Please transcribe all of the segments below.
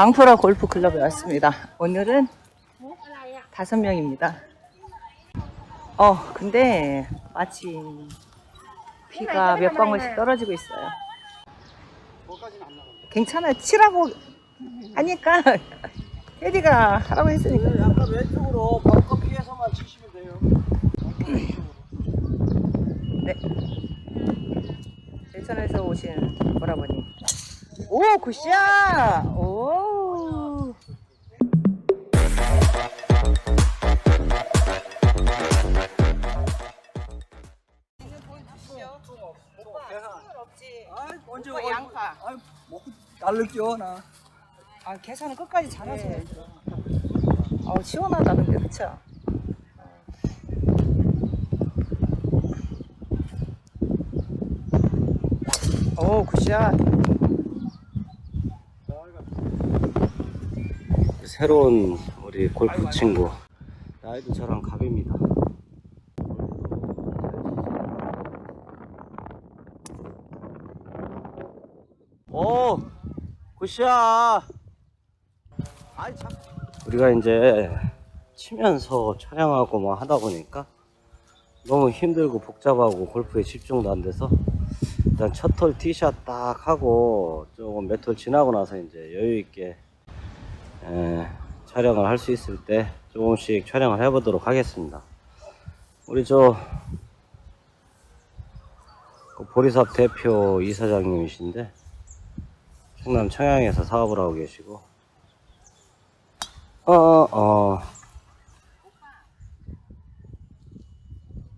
광프라 골프 클럽에 왔습니다. 오늘은 다섯 명입니다. 어, 근데 마침 비가 몇 방울씩 떨어지고 있어요. 괜찮아요. 치라고 하니까 테디가 하라고 했으니까. 약간 왼쪽으로 벙커 피해서만 치시면 돼요. 네. 대천에서 오신 오라버님. 오, 굿샷! 오. 없지. 아, 언제 오빠 양파. 아, 먹고 날르죠 나. 아, 계산은 끝까지 잘하세요. 어, 시원하다, 근데, 그쵸? 오, 굿샷. 새로운 우리 골프 친구. 나이도 저랑 갑입니다. 오, 굿샷. 아이 참. 우리가 이제 치면서 촬영하고 뭐 하다 보니까 너무 힘들고 복잡하고 골프에 집중도 안 돼서 일단 첫홀 티샷 딱 하고 조금 몇홀 지나고 나서 이제 여유 있게 에, 촬영을 할 수 있을 때 조금씩 촬영을 해보도록 하겠습니다. 우리 저그 보리삽 대표 이사장님이신데 충남 청양에서 사업을 하고 계시고. 어어 어.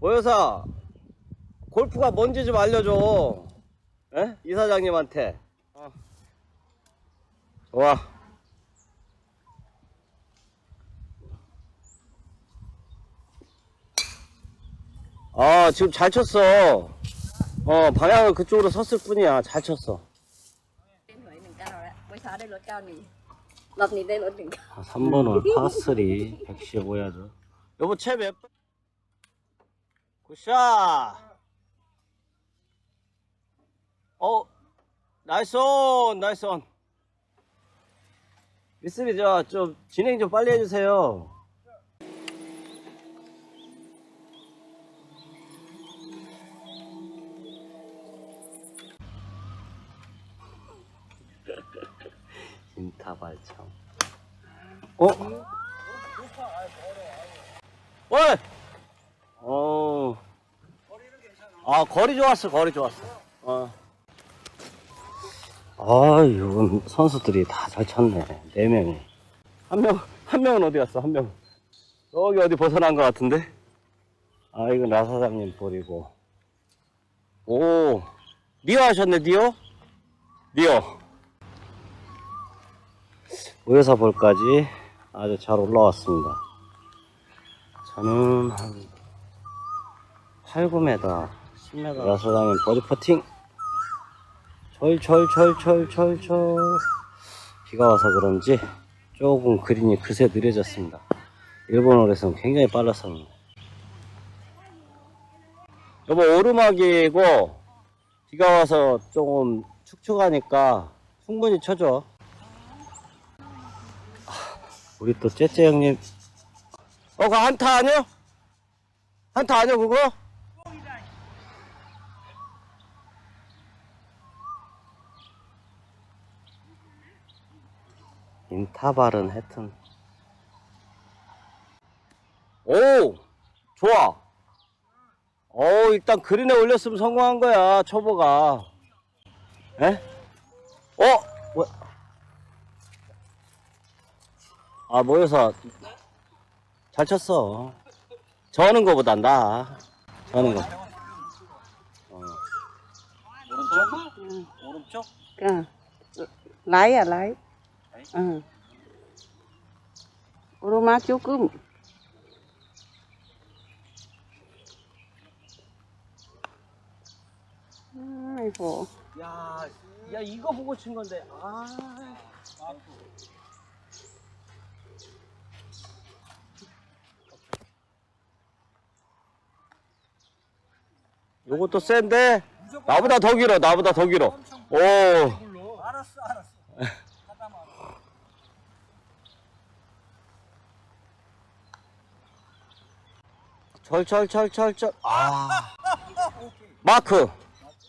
오여사 골프가 뭔지 좀 알려줘. 에? 이사장님한테. 어. 좋아. 아 지금 잘 쳤어. 어 방향을 그쪽으로 섰을 뿐이야. 잘 쳤어 รถเก้าหนึ่งรอบนี้ได้รถหนึ่งเก้า 아, 3번은 파3 115야드 여보 채몇 번? 굿샷 어 나이스 온 나이스 온 미스리 저좀 진행 좀 빨리 해주세요 인타발 참 어? 왜? 어. 아, 거리 좋았어, 거리 좋았어. 어. 아, 이건 선수들이 다 잘 쳤네. 네 명이. 한 명, 한 명은 어디 갔어, 한 명. 여기 어디 벗어난 것 같은데? 아, 이건 나 사장님 볼이고. 오, 니어 하셨네, 니어? 니어. 우여사 볼까지 아주 잘 올라왔습니다. 저는 한 8, 9m, 10m. 야사장님 버디 퍼팅. 철철철철철철. 비가 와서 그런지 조금 그린이 그새 느려졌습니다. 일본어에서는 굉장히 빨랐었는데. 여보, 오르막이고, 비가 와서 조금 축축하니까 충분히 쳐줘. 우리 또 째째 형님. 어, 그거 한타 아니야? 한타 아니야, 그거? 인타발은 하여튼. 오! 좋아! 어 일단 그린에 올렸으면 성공한 거야, 초보가. 에? 어? 뭐? 아 모여서 잘 쳤어. 저는 거보단 나. 저는 거. 어. 오른쪽? 응. 오른쪽? 응. 라이야 라이. 응. 오르막 조금. 아이고. 야, 야 이거 보고 친 건데. 아. 아. 요것도 센데? 나보다 더 길어 나보다 더 길어. 오. 알았어 알았어. 철철철철철. 아. 마크.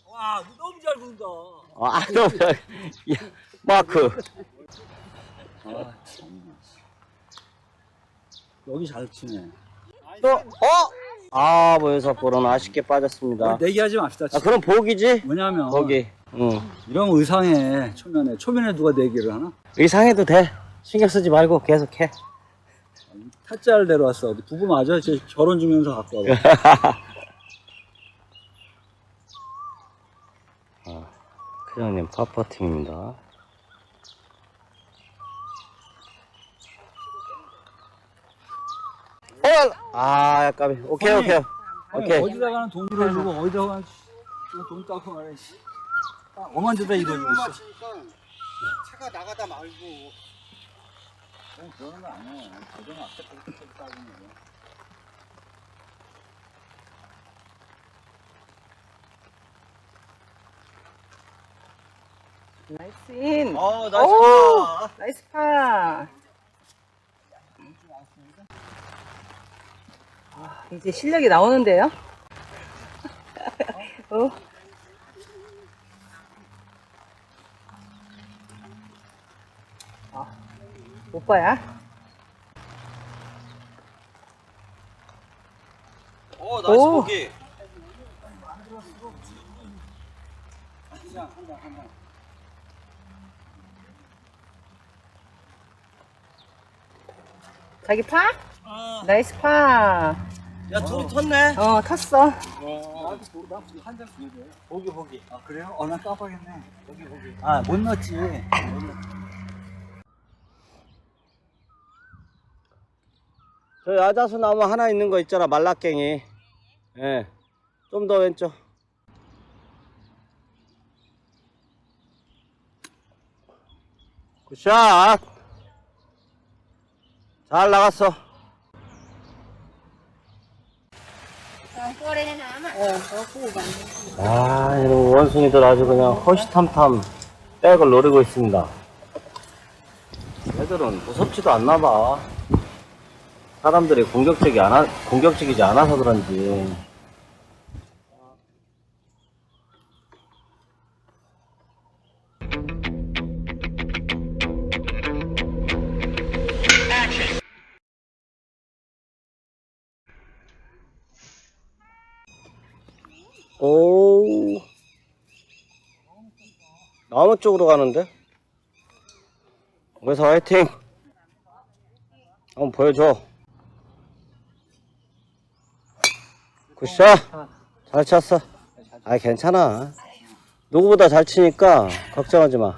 와 너무 잘 군다. 아 너무 잘. 마크. 아, 여기 잘 치네. 또 어? 아, 모여사포로는 아쉽게 빠졌습니다. 내기하지 맙시다. 아, 그럼 복이지? 뭐냐면 거기. 응. 이런 의상에 초면에 초면에 누가 내기를 하나? 의상해도 돼. 신경 쓰지 말고 계속 해. 타짜를 데려왔어. 어디 부부 맞아? 제 결혼 증명서 갖고 와봐. 큰형님 파퍼팅입니다. 어! 아, 까비. 오케이, 오케이. 아니, 오케이. 어디다 가는 돈 들어주고 어디다가 돈 따고 말해. 씨. 아, 엄한 데다 이러고 있어. 차가 나가다 말고 그냥 그러는 거 아니야. 도전 앞에 그렇게 따지는 거. 나이스 인. 어, 오! 나이스 파. 이제 실력이 나오는데요? 어? 아, 오빠야? 오, 나이스 오. 보기. 자기 파? 나이스 파. 야, 둘이 텄네. 어, 탔어. 한장 줘야 돼. 보기, 보기. 아 그래요? 어, 난 깜빡했네. 여기 거기. 아, 못 넣었지. 저 야자수 나무 하나 있는 거 있잖아, 말라깽이. 예. 좀 더 왼쪽. 굿샷! 잘 나갔어. 아, 이런 원숭이들 아주 그냥 허시탐탐 백을 노리고 있습니다. 애들은 무섭지도 않나 봐. 사람들이 공격적이 않아, 공격적이지 않아서 그런지. 오. 나무 쪽으로 가는데? 그래서 화이팅! 한번 보여줘. 굿샷! 잘 쳤어. 아, 괜찮아. 누구보다 잘 치니까 걱정하지 마.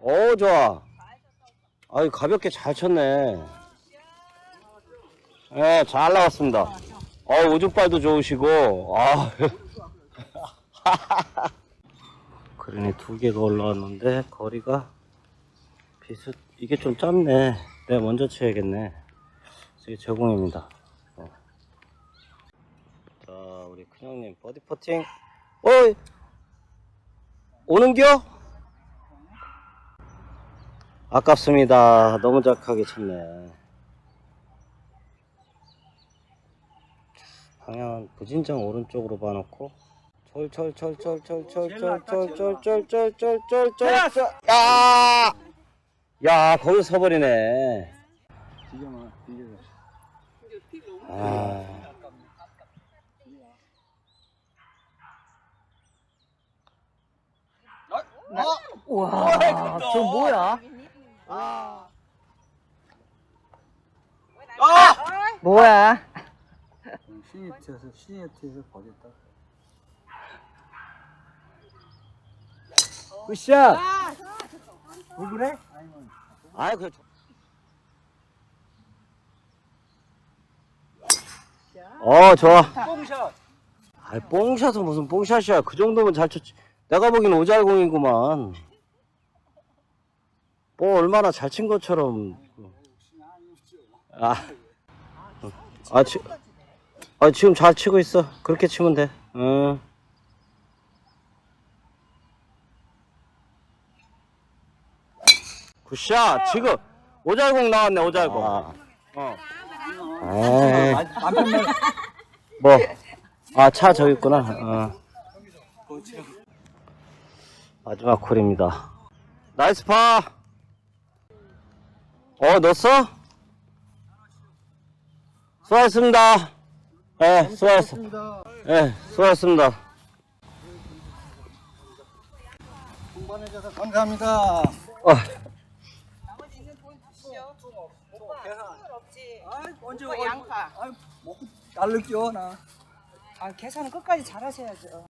오, 좋아. 아유, 가볍게 잘 쳤네. 예, 잘 나왔습니다. 어, 오줌발도 좋으시고, 아. 그린이 두 개가 올라왔는데, 거리가 비슷, 이게 좀 짧네. 내가 먼저 쳐야겠네. 이게 제공입니다. 어. 자, 우리 큰형님, 버디 퍼팅. 어이! 오는겨? 아깝습니다. 너무 작하게 쳤네. 방향은 부진장 오른쪽으로 봐놓고 철철철철철철철철철철철철철 야! 야, 거기서 서버리네. 아. 우와, 저 뭐야? 뭐야? 시니트에서, 시니트에서 버렸다. 굿샷! 왜 그래? 아, 그 어, 좋아. 뽕샷! 아, 뽕샷은 무슨 뽕샷이야. 그 정도면 잘 쳤지. 내가 보기엔 오잘공이구만. 뭐 얼마나 잘 친 것처럼. 아, 아, 지, 아, 지금 잘 치고 있어. 그렇게 치면 돼. 응. 굿샷 지금 오잘공 나왔네 오잘공 어. 에이 아, 남편네. 뭐아 차 저기 있구나 어. 마지막 콜입니다 나이스 파 어, 넣었어? 수고하셨습니다. 예, 수고하셨습니다. 예, 수고하셨습니다. 동반해줘서 감사합니다. 어, 나머지 있는 돈 주시오. 오빠 없지. 아, 언제 오빠 양파. 아, 먹고 날를 끼워 나. 아 계산은 끝까지 잘 하셔야죠.